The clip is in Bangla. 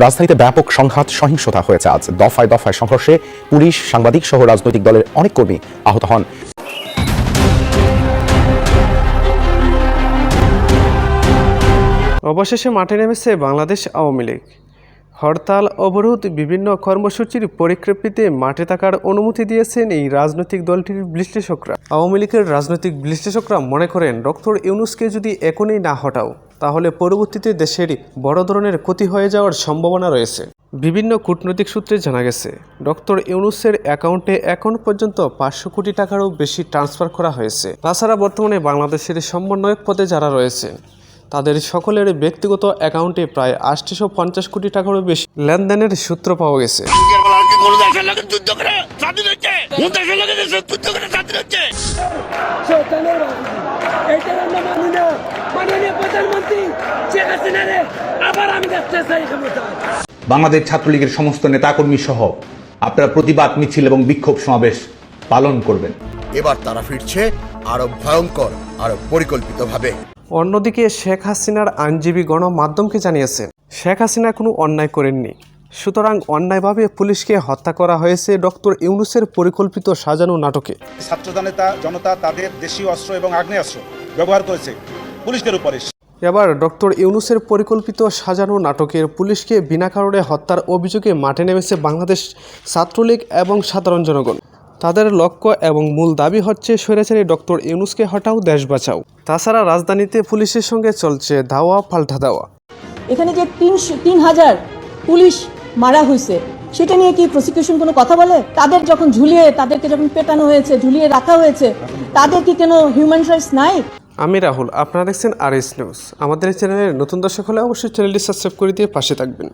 রাজধানীতে ব্যাপক সংঘাত সহিংসতা হয়েছে আজ। দফায় দফায় সংঘর্ষে পুলিশ, সাংবাদিক সহ রাজনৈতিক দলের অনেক কর্মী আহত হন। অবশেষে মাঠে নেমেছে বাংলাদেশ আওয়ামী লীগ। হরতাল, অবরোধ, বিভিন্ন কর্মসূচির পরিপ্রেক্ষিতে মাঠে থাকার অনুমতি দিয়েছেন এই রাজনৈতিক দলটির বিশ্লেষকরা। আওয়ামী লীগের রাজনৈতিক বিশ্লেষকরা মনে করেন, ডক্টর ইউনুসকে যদি এখনই না হটাও তাহলে পরবর্তীতে দেশের বড় ধরনের ক্ষতি হয়ে যাওয়ার সম্ভাবনা রয়েছে। বিভিন্ন কূটনৈতিক সূত্রে জানা গেছে, ডক্টর ইউনুসের অ্যাকাউন্টে এখন পর্যন্ত পাঁচশো কোটি টাকারও বেশি ট্রান্সফার করা হয়েছে। তাছাড়া বর্তমানে বাংলাদেশের সমন্বয়ক পদে যারা রয়েছে, তাদের সকলের ব্যক্তিগত অ্যাকাউন্টে প্রায় আটশো পঞ্চাশ কোটি টাকারও বেশি লেনদেনের সূত্র পাওয়া গেছে। যুদ্ধ এইটার আমরা মানি না মাননীয় প্রধানমন্ত্রী শেখ হাসিনা রে আবার আমি দেখতে চাই ক্ষমতায় বাংলাদেশ ছাত্রলীগের সমস্ত নেতাকর্মী সহ আপনারা প্রতিবাদ মিছিল এবং বিক্ষোভ সমাবেশ পালন করবেন। এবার তারা ফিরছে আরও ভয়ঙ্কর আরও পরিকল্পিতভাবে। অন্যদিকে শেখ হাসিনার আইনজীবী গণমাধ্যমকে জানিয়েছেন শেখ হাসিনা কোনো অন্যায় করেননি। সুতরাং অন্যায়ভাবে পুলিশকে হত্যা করা হয়েছে ডক্টর ইউনুসের পরিকল্পিত সাজানো নাটকে। ছাত্র জনতা জনতা তাদের দেশীয় অস্ত্র এবং আগ্নেয়াস্ত্র। ব্যবহার করেছে। পুলিশের উপরে এবার ডক্টর ইউনুসের পরিকল্পিত সাজানো নাটকের পুলিশকে বিনা কারণে হত্যার অভিযোগে মাঠে নেমেছে বাংলাদেশ ছাত্রলীগ এবং সাধারণ জনগণ। তাদের লক্ষ্য এবং মূল দাবি হচ্ছে স্বৈরাচারী ডক্টর ইউনুসকে হটাও দেশ বাঁচাও। তাছাড়া রাজধানীতে পুলিশের সঙ্গে চলছে ধাওয়া পাল্টা দেওয়া। এখানে যে তিনশো তিন হাজার পুলিশ মারা হয়েছে সেটা নিয়ে কি প্রসিকিউশন কোনো কথা বলে? তাদের যখন ঝুলিয়ে তাদেরকে যখন পেটানো হয়েছে ঝুলিয়ে রাখা হয়েছে তাদের কি কোনো হিউম্যান রাইটস নাই? আমি রাহুল, আপনারা দেখছেন আর এস নিউজ আমাদের এই চ্যানেলের নতুন দর্শক হলে অবশ্যই চ্যানেলটি সাবস্ক্রাইব করে দিয়ে পাশে থাকবেন।